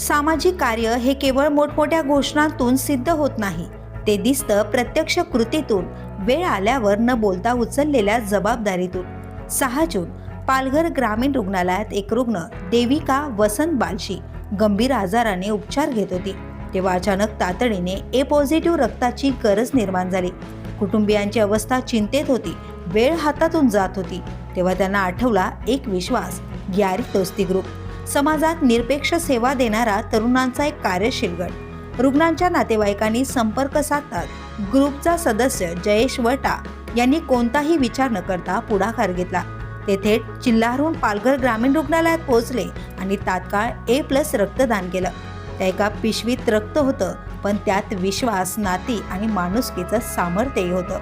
सामाजिक कार्य हे केवळ मोठमोठ्या घोषणांतून सिद्ध होत नाही. ते दिसतं प्रत्यक्ष कृतीतून. वेळ आल्यावर न बोलता उचललेल्या जबाबदारीतून. सहा जून पालघर ग्रामीण रुग्णालयात एक रुग्ण देविका वसंत बालशी गंभीर आजाराने उपचार घेत होती. तेव्हा अचानक तातडीने ए पॉझिटिव्ह रक्ताची गरज निर्माण झाली. कुटुंबियांची अवस्था चिंतेत होती. वेळ हातातून जात होती. तेव्हा त्यांना आठवला एक विश्वास ग्यारी दोस्ती ग्रुप. समाजात निरपेक्ष सेवा देणारा तरुणांचा एक कार्यशील गट. रुग्णांच्या नातेवाईकांनी संपर्क साधतात. ग्रुपचा सदस्य जयेश वटा यांनी कोणताही विचार न करता पुढाकार घेतला. ते थेट पालघर ग्रामीण रुग्णालयात पोहोचले आणि तात्काळ ए प्लस रक्तदान केलं. त्या एका पिशवीत रक्त होतं पण त्यात विश्वास नाती आणि माणुसकीचं सामर्थ्यही होतं.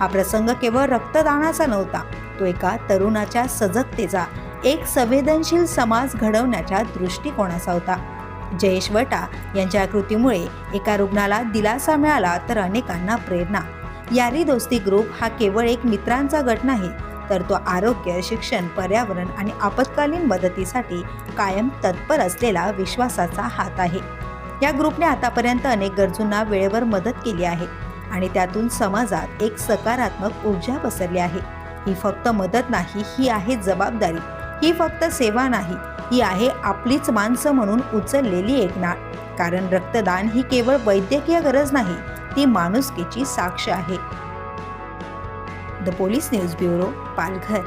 हा प्रसंग केवळ रक्तदानाचा नव्हता तो एका तरुणाच्या सजगतेचा एक संवेदनशील समाज घडवण्याच्या दृष्टिकोनाचा होता. जयेश वटा यांच्या कृतीमुळे एका रुग्णाला दिलासा मिळाला तर अनेकांना प्रेरणा. यारी दोस्ती ग्रुप हा केवळ एक मित्रांचा गट नाही तर तो आरोग्य शिक्षण पर्यावरण आणि आपत्कालीन मदतीसाठी कायम तत्पर असलेला विश्वासाचा हात आहे. या ग्रुपने आतापर्यंत अनेक गरजूंना वेळेवर मदत केली आहे आणि त्यातून समाजात एक सकारात्मक ऊर्जा पसरली आहे. ही फक्त मदत नाही ही आहे जबाबदारी. ही फक्त सेवा नाही ही आहे आपलीच माणसं म्हणून उचललेली एक नाळ. कारण रक्तदान ही केवळ वैद्यकीय गरज नाही ती माणुसकीची साक्ष आहे. The police news bureau Palghar.